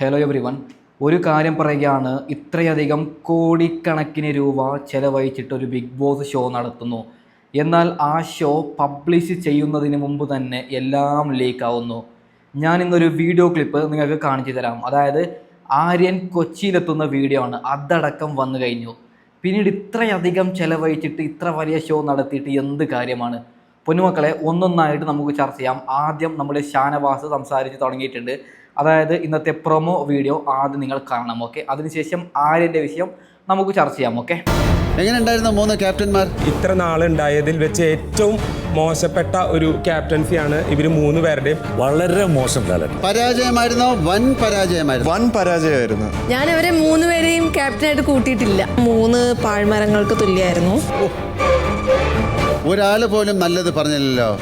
Hello every one ഒരു കാര്യം പറയുകയാണ് ഇത്രയധികം കോടിക്കണക്കിന് രൂപ ചെലവഴിച്ചിട്ട് ഒരു ബിഗ് ബോസ് ഷോ നടത്തുന്നു. എന്നാൽ ആ ഷോ പബ്ലിഷ് ചെയ്യുന്നതിന് മുമ്പ് തന്നെ എല്ലാം ലീക്ക് ആവുന്നു. ഞാൻ ഇന്നൊരു വീഡിയോ ക്ലിപ്പ് നിങ്ങൾക്ക് കാണിച്ചു തരാം. അതായത് ആര്യൻ കൊച്ചിയിലെത്തുന്ന വീഡിയോ ആണ്. അതടക്കം വന്നു കഴിഞ്ഞു. പിന്നീട് ഇത്രയധികം ചെലവഴിച്ചിട്ട് ഇത്ര വലിയ ഷോ നടത്തിയിട്ട് എന്ത് കാര്യമാണ്? പൊന്നുമക്കളെ ഒന്നൊന്നായിട്ട് നമുക്ക് ചർച്ച ചെയ്യാം. ആദ്യം നമ്മുടെ ഷാനവാസ് സംസാരിച്ച് തുടങ്ങിയിട്ടുണ്ട്. അതായത് ഇന്നത്തെ പ്രൊമോ വീഡിയോ ആദ്യം നിങ്ങൾ കാണണം ഓക്കെ അതിനുശേഷം ആര്യന്റെ വിഷയം നമുക്ക് ചർച്ച ചെയ്യാം ഓക്കെ എങ്ങനെ ഉണ്ടായിരുന്നു മൂന്ന് ക്യാപ്റ്റന്മാർ ഇത്ര നാളുണ്ടായതിൽ വെച്ച് ഏറ്റവും മോശപ്പെട്ട ഒരു ക്യാപ്റ്റൻസിയാണ് ഇവർ മൂന്ന് പേരുടെയും. വളരെ മോശം കാലം പരാജയമായിരുന്നോ? വൻ പരാജയമായിരുന്നു? വൻ പരാജയമായിരുന്നു. ഞാൻ അവരെ മൂന്നുപേരെയും ക്യാപ്റ്റനായിട്ട് കൂട്ടിയിട്ടില്ല. മൂന്ന് പാഴ്മരങ്ങൾക്ക് തുല്യമായിരുന്നു. ഒരാൾ പോലും നല്ലത് പറഞ്ഞില്ലല്ലോ.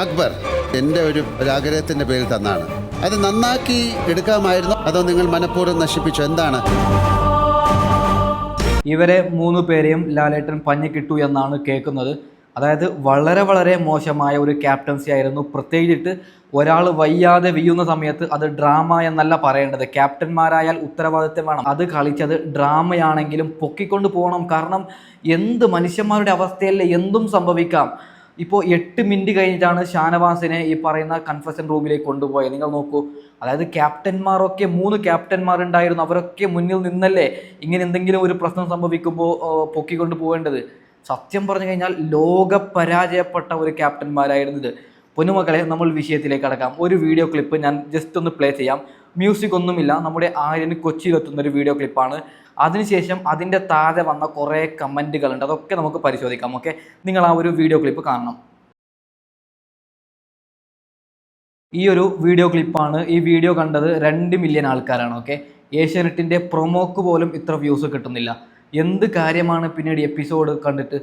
അക്ബർ എന്റെ ഒരു ആഗ്രഹത്തിന്റെ പേരിൽ തന്നാണ്. അത് നന്നാക്കി എടുക്കാമായിരുന്നു. അതോ നിങ്ങൾ മനഃപൂർവം നശിപ്പിച്ചു. എന്താണ്? ഇവരെ മൂന്ന് പേരെയും ലാലേട്ടൻ പഞ്ഞിക്കിട്ടു എന്നാണ് കേൾക്കുന്നത്. അതായത് വളരെ വളരെ മോശമായ ഒരു ക്യാപ്റ്റൻസി ആയിരുന്നു. പ്രത്യേകിച്ചിട്ട് ഒരാൾ വയ്യാതെ വീഴുന്ന സമയത്ത് അത് ഡ്രാമ എന്നല്ല പറയേണ്ടത്. ക്യാപ്റ്റന്മാരായാൽ ഉത്തരവാദിത്വം വേണം. അത് കളിച്ചത് ഡ്രാമയാണെങ്കിലും പൊക്കിക്കൊണ്ട് പോകണം. കാരണം എന്ത് മനുഷ്യന്മാരുടെ അവസ്ഥയല്ലേ എന്തും സംഭവിക്കാം. ഇപ്പോൾ എട്ട് മിനിറ്റ് കഴിഞ്ഞിട്ടാണ് ഷാനവാസിനെ ഈ പറയുന്ന കൺഫെഷൻ റൂമിലേക്ക് കൊണ്ടുപോയത്. നിങ്ങൾ നോക്കൂ. അതായത് ക്യാപ്റ്റന്മാരൊക്കെ മൂന്ന് ക്യാപ്റ്റന്മാരുണ്ടായിരുന്നു അവരൊക്കെ മുന്നിൽ നിന്നല്ലേ ഇങ്ങനെ എന്തെങ്കിലും ഒരു പ്രശ്നം സംഭവിക്കുമ്പോൾ പൊക്കിക്കൊണ്ട് പോകേണ്ടത് സത്യം പറഞ്ഞു കഴിഞ്ഞാൽ ലോക പരാജയപ്പെട്ട ഒരു ക്യാപ്റ്റന്മാരായിരുന്നു ഇത്. പൊന്നുമക്കളെ നമ്മൾ വിഷയത്തിലേക്ക് കടക്കാം. ഒരു വീഡിയോ ക്ലിപ്പ് ഞാൻ ജസ്റ്റ് ഒന്ന് പ്ലേ ചെയ്യാം. മ്യൂസിക് ഒന്നുമില്ല. നമ്മുടെ ആര്യന് കൊച്ചിയിലെത്തുന്ന ഒരു വീഡിയോ ക്ലിപ്പാണ് അതിനുശേഷം അതിന്റെ താഴെ വന്ന കുറേ കമന്റുകളുണ്ട്. അതൊക്കെ നമുക്ക് പരിശോധിക്കാം. ഓക്കെ? നിങ്ങൾ ആ ഒരു വീഡിയോ ക്ലിപ്പ് കാണണം. ഈ ഒരു വീഡിയോ ക്ലിപ്പാണ് ഈ വീഡിയോ കണ്ടത് രണ്ട് മില്യൺ ആൾക്കാരാണ്. ഓക്കെ? ഏഷ്യാനെറ്റിന്റെ പ്രൊമോക്ക് പോലും ഇത്ര വ്യൂസ് കിട്ടുന്നില്ല. എന്ത് കാര്യമാണ് പിന്നീട് എപ്പിസോഡ് കണ്ടിട്ട്?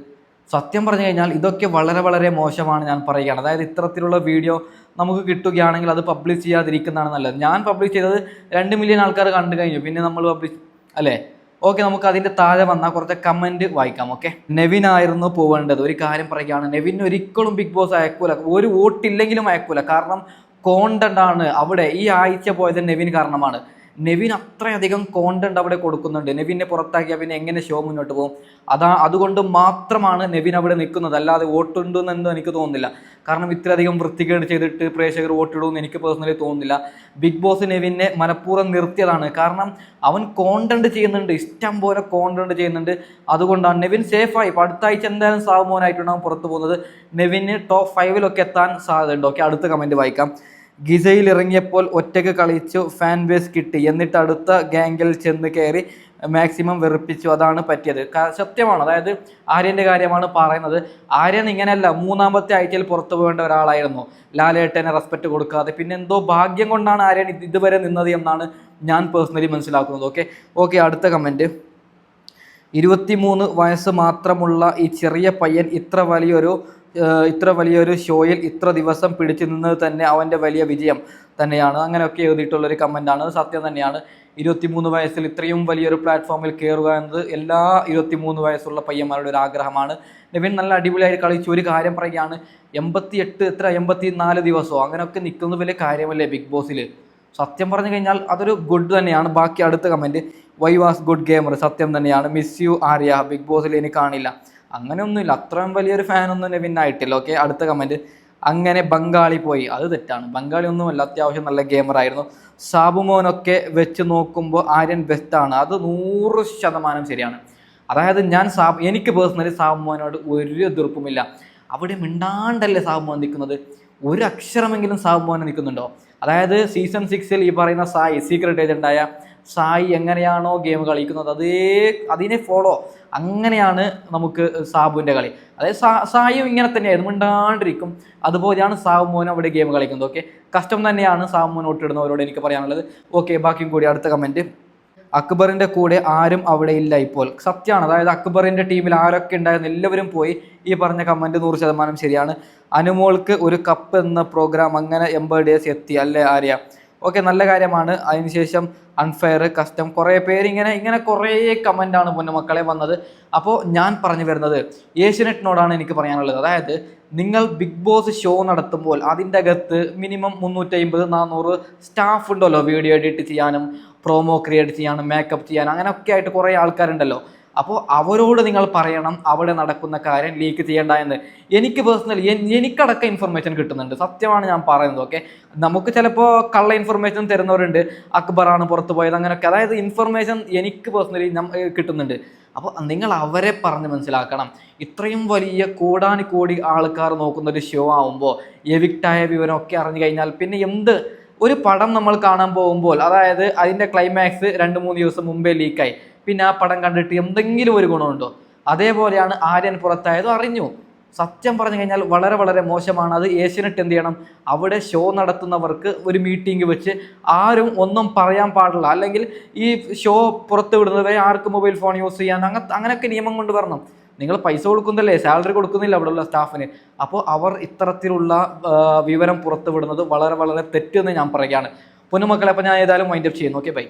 സത്യം പറഞ്ഞു കഴിഞ്ഞാൽ ഇതൊക്കെ വളരെ വളരെ മോശമാണ് ഞാൻ പറയുകയാണ്. അതായത് ഇത്തരത്തിലുള്ള വീഡിയോ നമുക്ക് കിട്ടുകയാണെങ്കിൽ അത് പബ്ലിഷ് ചെയ്യാതിരിക്കുന്നതാണ് നല്ലത്. ഞാൻ പബ്ലിഷ് ചെയ്തത് രണ്ട് മില്യൺ ആൾക്കാർ കണ്ടു കഴിഞ്ഞു. പിന്നെ നമ്മൾ പബ്ലിഷ് അല്ലേ? ഓക്കെ നമുക്ക് അതിന്റെ താഴെ വന്ന കുറച്ച് കമന്റ് വായിക്കാം ഓക്കെ നെവിൻ ആയിരുന്നു പോവേണ്ടത്. ഒരു കാര്യം പറയുകയാണ് നെവിൻ ഒരിക്കലും ബിഗ് ബോസ് അയക്കൂല. ഒരു വോട്ടില്ലെങ്കിലും അയക്കൂല. കാരണം കോണ്ടന്റ് ആണ് അവിടെ. ഈ ആഴ്ച പോയത് നെവിൻ കാരണമാണ്. നെവിൻ അത്രയധികം കോണ്ടന്റ് അവിടെ കൊടുക്കുന്നുണ്ട്. നെവിനെ പുറത്താക്കിയാൽ പിന്നെ എങ്ങനെ ഷോ മുന്നോട്ട് പോകും? അതാ അതുകൊണ്ട് മാത്രമാണ് നെവിൻ അവിടെ നിൽക്കുന്നത്. അല്ലാതെ വോട്ടുണ്ടെന്ന് എനിക്ക് തോന്നുന്നില്ല. കാരണം ഇത്രയധികം വൃത്തികേട് ചെയ്തിട്ട് പ്രേക്ഷകർ വോട്ടിടുമെന്ന് എനിക്ക് പേഴ്സണലി തോന്നുന്നില്ല. ബിഗ് ബോസ് നെവിനെ മനഃപൂർവം നിർത്തിയതാണ്. കാരണം അവൻ കോണ്ടന്റ് ചെയ്യുന്നുണ്ട്. ഇഷ്ടം പോലെ കോണ്ടന്റ് ചെയ്യുന്നുണ്ട്. അതുകൊണ്ടാണ് നെവിൻ സേഫായി ഇപ്പോൾ അടുത്ത ആഴ്ച എന്തായാലും സാവുമോനായിട്ടുണ്ടാവും പുറത്തു പോകുന്നത്. നെവിന് ടോപ്പ് ഫൈവിലൊക്കെ എത്താൻ സാധ്യതയുണ്ട്. ഓക്കെ അടുത്ത കമന്റ് വായിക്കാം. ഗിസയിൽ ഇറങ്ങിയപ്പോൾ ഒറ്റയ്ക്ക് കളിച്ചു ഫാൻ ബേസ് കിട്ടി. എന്നിട്ട് അടുത്ത ഗാംഗിൽ ചെന്ന് കയറി മാക്സിമം വെറുപ്പിച്ചു. അതാണ് പറ്റിയത്. സത്യമാണ്. അതായത് ആര്യന്റെ കാര്യമാണ് പറയുന്നത്. ആര്യൻ ഇങ്ങനെയല്ല മൂന്നാമത്തെ ആഴ്ചയിൽ പുറത്തു പോകേണ്ട ഒരാളായിരുന്നു. ലാലേട്ടനെ റെസ്പെക്ട് കൊടുക്കാതെ. പിന്നെ എന്തോ ഭാഗ്യം കൊണ്ടാണ് ആര്യൻ ഇതുവരെ നിന്നത് എന്നാണ് ഞാൻ പേഴ്സണലി മനസ്സിലാക്കുന്നത്. ഓക്കെ ഓക്കെ അടുത്ത കമന്റ് ഇരുപത്തിമൂന്ന് വയസ്സ് മാത്രമുള്ള ഈ ചെറിയ പയ്യൻ ഇത്ര വലിയൊരു ഇത്ര വലിയൊരു ഷോയിൽ ഇത്ര ദിവസം പിടിച്ചു നിന്നത് തന്നെ അവന്റെ വലിയ വിജയം തന്നെയാണ്. അങ്ങനെയൊക്കെ എഴുതിയിട്ടുള്ളൊരു കമന്റാണ്. സത്യം തന്നെയാണ്. ഇരുപത്തിമൂന്ന് വയസ്സിൽ ഇത്രയും വലിയൊരു പ്ലാറ്റ്ഫോമിൽ കയറുക എന്നത് എല്ലാ ഇരുപത്തിമൂന്ന് വയസ്സുള്ള പയ്യന്മാരുടെ ഒരു ആഗ്രഹമാണ്. നിവിൻ നല്ല അടിപൊളിയായിട്ട് കളിച്ചു. ഒരു കാര്യം പറയുകയാണ്. എൺപത്തി എട്ട് എത്ര? എൺപത്തി നാല് ദിവസമോ? അങ്ങനെയൊക്കെ നിൽക്കുന്നത് വലിയ കാര്യമല്ലേ ബിഗ് ബോസിൽ സത്യം പറഞ്ഞു കഴിഞ്ഞാൽ അതൊരു ഗുഡ് തന്നെയാണ്. ബാക്കി അടുത്ത comment why was good gamer സത്യം തന്നെയാണ്. Miss you Arya. ബിഗ് ബോസിൽ ഇനി കാണില്ല. അങ്ങനെയൊന്നുമില്ല. അത്രയും വലിയൊരു ഫാനൊന്നും നെവിൻ ആയിട്ടില്ല. ഓക്കെ അടുത്ത കമന്റ് അങ്ങനെ ബംഗാളി പോയി. അത് തെറ്റാണ്. ബംഗാളി ഒന്നുമല്ല. അത്യാവശ്യം നല്ല ഗെയിമറായിരുന്നു സാബുമോനൊക്കെ വെച്ച് നോക്കുമ്പോൾ ആര്യൻ ബെസ്റ്റാണ് അത് നൂറ് ശതമാനം ശരിയാണ്. അതായത് ഞാൻ സാബ് എനിക്ക് പേഴ്സണലി സാബുമോനോട് ഒരു എതിർപ്പുമില്ല. അവിടെ മിണ്ടാണ്ടല്ലേ സാബുമോൻ നിൽക്കുന്നത്? ഒരു അക്ഷരമെങ്കിലും സാബുമോനെ നിൽക്കുന്നുണ്ടോ? അതായത് സീസൺ സിക്സിൽ ഈ പറയുന്ന സായി സീക്രട്ട് ഏജന്റായ സായി എങ്ങനെയാണോ ഗെയിം കളിക്കുന്നത്? അതേ അതിനെ ഫോളോ അങ്ങനെയാണ് നമുക്ക് സാബുവിന്റെ കളി. അതായത് സാ സായും ഇങ്ങനെ തന്നെയായിരുന്നു മിണ്ടാണ്ടിരിക്കും. അതുപോലെയാണ് സാബു മോൻ അവിടെ ഗെയിം കളിക്കുന്നത് ഓക്കെ കഷ്ടം തന്നെയാണ് സാബു മോൻ ഒട്ടിടുന്നവരോട് എനിക്ക് പറയാനുള്ളത്. ഓക്കെ ബാക്കിയും കൂടി അടുത്ത കമന്റ് അക്ബറിന്റെ കൂടെ ആരും അവിടെ ഇല്ല ഇപ്പോൾ. സത്യമാണ് അതായത് അക്ബറിന്റെ ടീമിൽ ആരൊക്കെ ഉണ്ടായിരുന്നു എല്ലാവരും പോയി ഈ പറഞ്ഞ കമന്റ് നൂറ് ശതമാനം ശരിയാണ്. അനുമോൾക്ക് ഒരു കപ്പ് എന്ന പ്രോഗ്രാം അങ്ങനെ എൺപത് ഡേയ്സ് എത്തി അല്ലേ ആര്യ? ഓക്കെ നല്ല കാര്യമാണ്. അതിനുശേഷം അൺഫെയർ കസ്റ്റം കുറേ പേര് ഇങ്ങനെ ഇങ്ങനെ കുറേ കമന്റാണ് പൊന്നുമക്കളെ വന്നത്. അപ്പോൾ ഞാൻ പറഞ്ഞു വരുന്നത് ഏഷ്യനെറ്റിനോടാണ് എനിക്ക് പറയാനുള്ളത്. അതായത് നിങ്ങൾ ബിഗ് ബോസ് ഷോ നടത്തുമ്പോൾ അതിന്റെ അകത്ത് മിനിമം മുന്നൂറ്റി അമ്പത് നാനൂറ് സ്റ്റാഫ് ഉണ്ടല്ലോ വീഡിയോ എഡിറ്റ് ചെയ്യാനും. പ്രോമോ ക്രിയേറ്റ് ചെയ്യാനും മേക്കപ്പ് ചെയ്യാനും അങ്ങനെയൊക്കെ ആയിട്ട് കുറേ ആൾക്കാരുണ്ടല്ലോ. അപ്പോൾ അവരോട് നിങ്ങൾ പറയണം അവിടെ നടക്കുന്ന കാര്യം ലീക്ക് ചെയ്യേണ്ട എന്ന്. എനിക്ക് പേഴ്സണലി എനിക്കടക്കം ഇൻഫർമേഷൻ കിട്ടുന്നുണ്ട്. സത്യമാണ് ഞാൻ പറയുന്നത് ഓക്കെ നമുക്ക് ചിലപ്പോൾ കള്ള ഇൻഫർമേഷൻ തരുന്നവരുണ്ട്. അക്ബറാണ് പുറത്തു പോയത് അങ്ങനെയൊക്കെ. അതായത് ഇൻഫർമേഷൻ എനിക്ക് പേഴ്സണലി കിട്ടുന്നുണ്ട്. അപ്പോൾ നിങ്ങൾ അവരെ പറഞ്ഞ് മനസ്സിലാക്കണം. ഇത്രയും വലിയ കോടാനി കോടി ആൾക്കാർ നോക്കുന്ന ഒരു ഷോ ആവുമ്പോൾ എവിക്റ്റായ വിവരമൊക്കെ അറിഞ്ഞു കഴിഞ്ഞാൽ പിന്നെ എന്ത്? ഒരു പടം നമ്മൾ കാണാൻ പോകുമ്പോൾ അതായത് അതിന്റെ ക്ലൈമാക്സ് രണ്ട് മൂന്ന് ദിവസം മുമ്പേ ലീക്കായി പിന്നെ ആ പടം കണ്ടിട്ട് എന്തെങ്കിലും ഒരു ഗുണമുണ്ടോ? അതേപോലെയാണ് ആര്യൻ പുറത്തായതും അറിഞ്ഞു. സത്യം പറഞ്ഞു കഴിഞ്ഞാൽ വളരെ വളരെ മോശമാണ്. അത് ഏഷ്യനെറ്റ് എന്ത് ചെയ്യണം? അവിടെ ഷോ നടത്തുന്നവർക്ക് ഒരു മീറ്റിംഗ് വെച്ച് ആരും ഒന്നും പറയാൻ പാടില്ല. അല്ലെങ്കിൽ ഈ ഷോ പുറത്ത് വിടുന്നത് ആർക്ക് മൊബൈൽ ഫോൺ യൂസ് ചെയ്യാൻ അങ്ങനെ അങ്ങനെയൊക്കെ നിയമം കൊണ്ട് വരണം. നിങ്ങൾ പൈസ കൊടുക്കുന്നില്ലേ? സാലറി കൊടുക്കുന്നില്ല അവിടെയുള്ള സ്റ്റാഫിന് അപ്പോൾ അവർ ഇത്തരത്തിലുള്ള വിവരം പുറത്തുവിടുന്നത് വളരെ വളരെ തെറ്റെന്ന് ഞാൻ പറയുകയാണ്. പൊന്നുമക്കളെ അപ്പോൾ ഞാൻ ഏതായാലും മൈൻഡപ്പ് ചെയ്യുന്നു. Okay bye